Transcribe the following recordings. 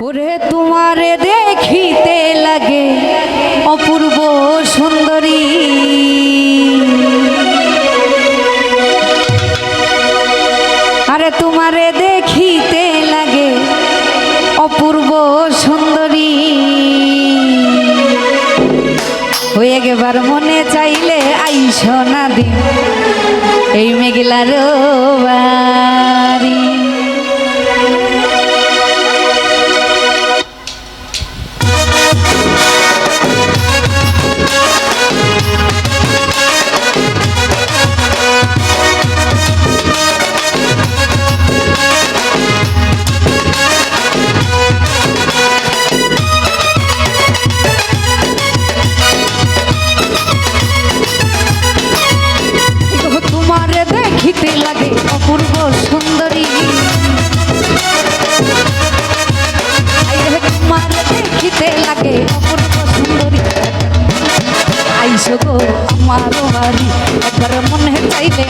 ওরে তোমারে দেখিতে লাগে অপূর্ব সুন্দরী। আরে তোমারে দেখিতে লাগে অপূর্ব সুন্দরী। হয়ে গেবার মনে চাইলে আইস না দিন এই মেঘলার বাড়ি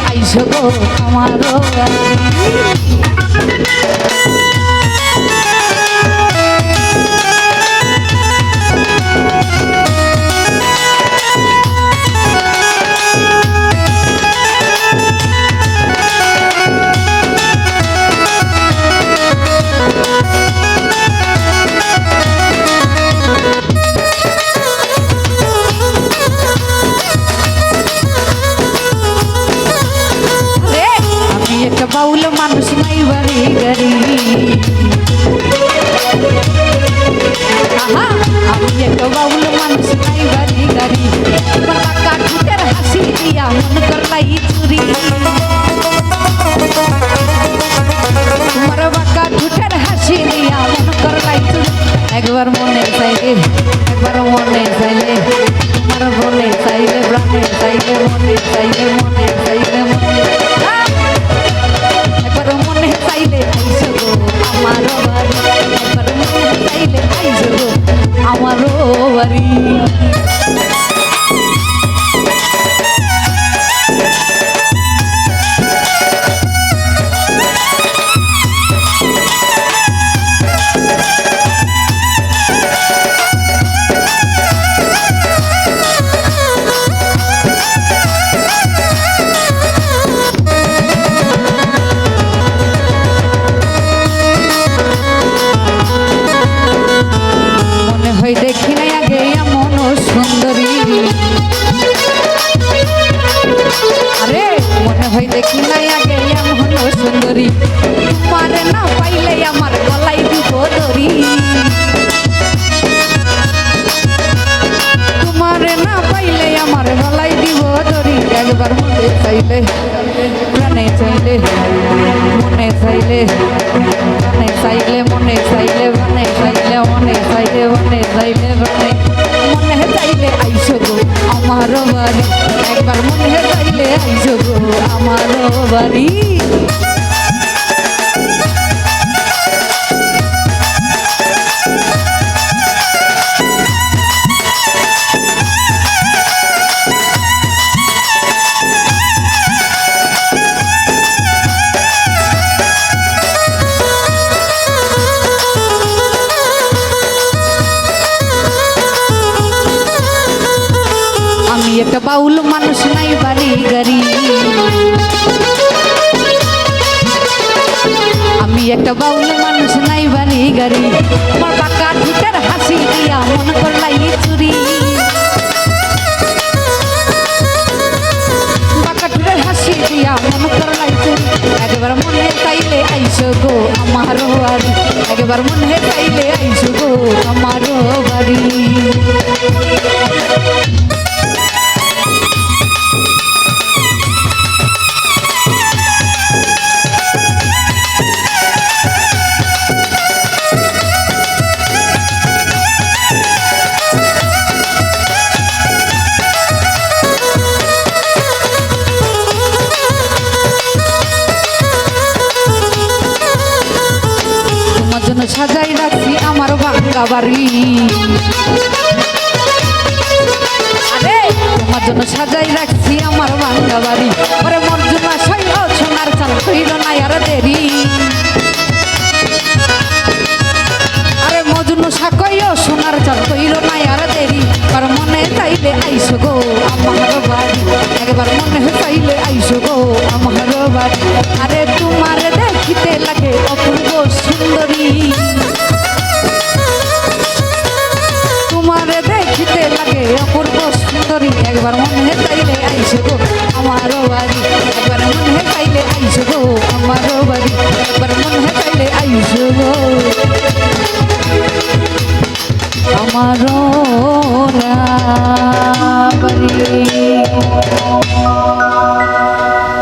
আইসো গো আমারও। বাউল মানুষ নাই গাড়ি তোমার বাঁকা ঠোঁটের হাসি দিয়া মন করলাই চুরি তোমার করলাই একবার মনে চাইলে মনে চাইলে তোমার মনে চাইলে প্রাণে চাইলে মনে মনে চাইলে আমারও বাড়ি। হয় দেখি নাই আগে এমন সুন্দরী। তোমারে না পাইলে আমার গলাই দিব দড়ি। তোমারে না পাইলে আমার গলাই দিব দড়ি। একবার মনে চাইলে, প্রাণে চাইলে, মনে চাইলে মনে চাইলে মনে চাইলে মনে চাইলে মনে চাইলে মনে চাইলে মনে মনে চাইলে আইসো আমার বাড়ি। একবার মনে চাইলে আইসো গো বাড়ি। একটা বাউল মানুষ নাই বাড়ি আমি একটা বাউল মানুষ নাই বাড়ি গাড়ি। আমার বাঁকা ঠুটের হাসি দিয়া মন করলাই চুরি। বাঁকা ঠুটের হাসি দিয়া মন করলাই চুরি। একবার মনে চাইলে আইসো গো আমার বাড়ি। একবার মনে চাইলে আইসো গো আমার বাড়ি। বাংলা বাড়ি। আরে, তোমার জন্য সাজাই রাখছি আমার বাংলা বাড়ি। পরে মর্জুনা শৈল সোনার চাল, হইল না আর দেরি। আরে প্রচার কইর না আর দেরি। আর মনে চাইলে আইসো গো আমার বাড়ি। একবার মনে চাইলে আইসো গো আমার বাড়ি। আরে তোমার দেখিতে লাগে অপূর্ব সুন্দরী সুন্দরী একবার মনে চাইলে